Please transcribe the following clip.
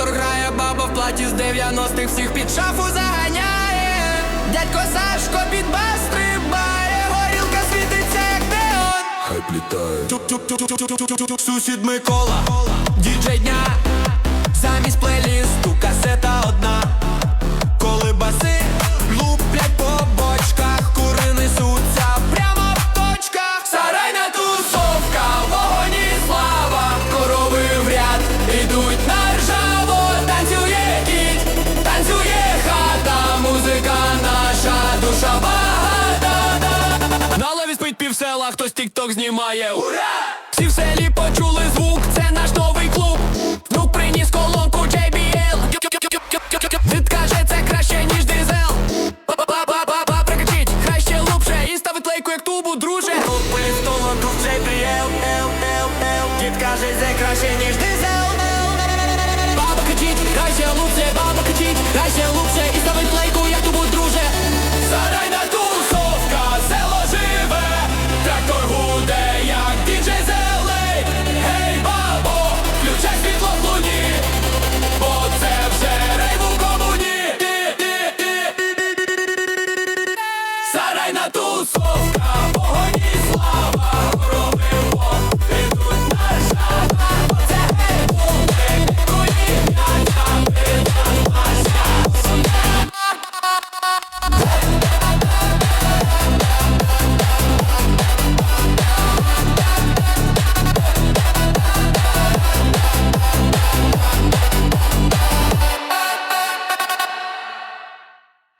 Трактор грає, баба в платі з 90-х всіх під шафу заганяє. Дядько Сашко під бас стрибає, горілка світиться, як неон. Хай плітає Сусід Микола, діджей дня, села, хтось тік-ток знімає. Ура! Всі в селі почули звук, це наш новий клуб. Внук приніс колонку JBL. Дід каже, це краще, ніж дизел. Ба-ба-ба-ба-ба, прикачіть, краще лупше і ставить лейку, як тубу, друже. Внук приніс колонку JBL. Дід каже, це краще, ніж дизел. Файна тусовка